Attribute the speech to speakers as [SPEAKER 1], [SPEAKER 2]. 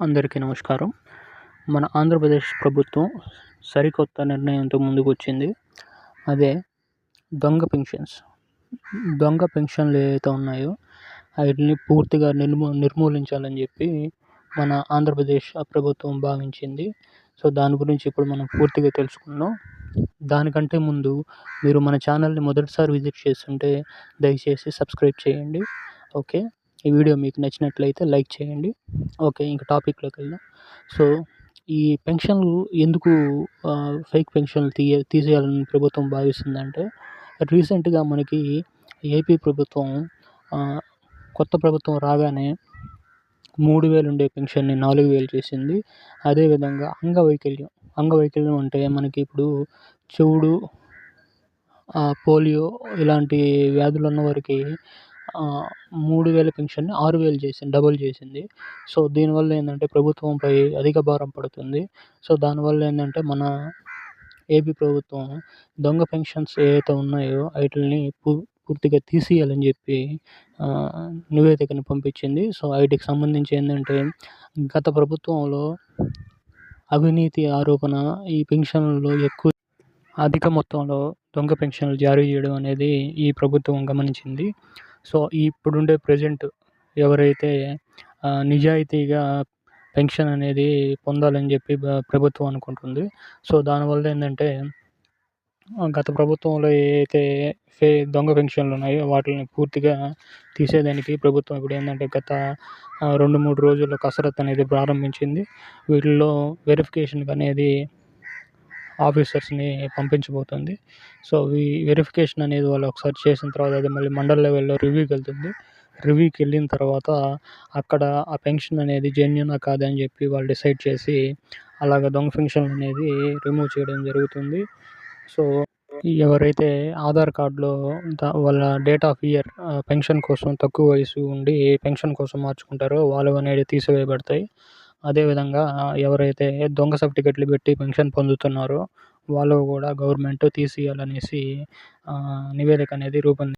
[SPEAKER 1] అందరికీ నమస్కారం. మన ఆంధ్రప్రదేశ్ ప్రభుత్వం సరికొత్త నిర్ణయంతో ముందుకు వచ్చింది అదే దొంగ పెన్షన్స్. దొంగ పెన్షన్లు ఏవైతే ఉన్నాయో వాటిని పూర్తిగా నిర్మూ నిర్మూలించాలని చెప్పి మన ఆంధ్రప్రదేశ్ ప్రభుత్వం భావించింది. సో దాని గురించి ఇప్పుడు మనం పూర్తిగా తెలుసుకుందాం. దానికంటే ముందు మీరు మన ఛానల్ని మొదటిసారి విజిట్ చేస్తుంటే దయచేసి సబ్స్క్రైబ్ చేయండి. ఓకే? ఈ వీడియో మీకు నచ్చినట్లయితే లైక్ చేయండి. ఓకే ఇంక టాపిక్లోకి వెళ్దాం. సో ఈ పెన్షన్లు ఎందుకు ఫేక్ పెన్షన్లు తీయ తీసేయాలని ప్రభుత్వం భావిస్తుందంటే రీసెంట్గా మనకి ఏపీ ప్రభుత్వం కొత్త ప్రభుత్వం రాగానే మూడు వేలు ఉండే పెన్షన్ని నాలుగు వేలు చేసింది. అదేవిధంగా అంగవైకల్యం అంగవైకల్యం అంటే మనకి ఇప్పుడు చెవుడు పోలియో ఇలాంటి వ్యాధులు ఉన్న వారికి మూడు వేల పెన్షన్ని ఆరు వేలు చేసింది డబుల్ చేసింది. సో దీనివల్ల ఏంటంటే ప్రభుత్వంపై అధిక భారం పడుతుంది. సో దానివల్ల ఏంటంటే మన ఏపీ ప్రభుత్వం దొంగ పెన్షన్స్ ఏవైతే ఉన్నాయో వాటిని పూ పూర్తిగా తీసేయాలని చెప్పి నివేదికను పంపించింది. సో వాటికి సంబంధించి ఏంటంటే గత ప్రభుత్వంలో అవినీతి ఆరోపణ ఈ పెన్షన్లలో ఎక్కువ అధిక మొత్తంలో దొంగ పెన్షన్లు జారీ చేయడం అనేది ఈ ప్రభుత్వం గమనించింది. సో ఇప్పుడుండే ప్రజెంట్ ఎవరైతే నిజాయితీగా పెన్షన్ అనేది పొందాలని చెప్పి ప్రభుత్వం అనుకుంటుంది. సో దానివల్ల ఏంటంటే గత ప్రభుత్వంలో ఏవైతే ఫే దొంగ పెన్షన్లు ఉన్నాయో వాటిని పూర్తిగా తీసేదానికి ప్రభుత్వం ఇప్పుడు ఏంటంటే గత రెండు మూడు రోజుల్లో కసరత్తు అనేది ప్రారంభించింది. వీటిల్లో వెరిఫికేషన్కి అనేది ఆఫీసర్స్ని పంపించబోతుంది. సో ఈ వెరిఫికేషన్ అనేది వాళ్ళు ఒకసారి చేసిన తర్వాత అది మళ్ళీ మండల్ లెవెల్లో రివ్యూకి వెళ్తుంది. రివ్యూకి వెళ్ళిన తర్వాత అక్కడ ఆ పెన్షన్ అనేది జెన్యునా కాదని అని చెప్పి వాళ్ళు డిసైడ్ చేసి అలాగ దొంగ పెన్షన్ అనేది రిమూవ్ చేయడం జరుగుతుంది. సో ఎవరైతే ఆధార్ కార్డులో వాళ్ళ డేట్ ఆఫ్ ఇయర్ పెన్షన్ కోసం తక్కువ వయసు ఉండి పెన్షన్ కోసం మార్చుకుంటారో వాళ్ళు అనేది తీసివేయబడతాయి. అదేవిధంగా ఎవరైతే దొంగ సర్టిఫికెట్లు పెట్టి పెన్షన్ పొందుతున్నారో వాళ్ళు కూడా గవర్నమెంట్ తీసేయాలనేసి నివేదిక అనేది రూపొంది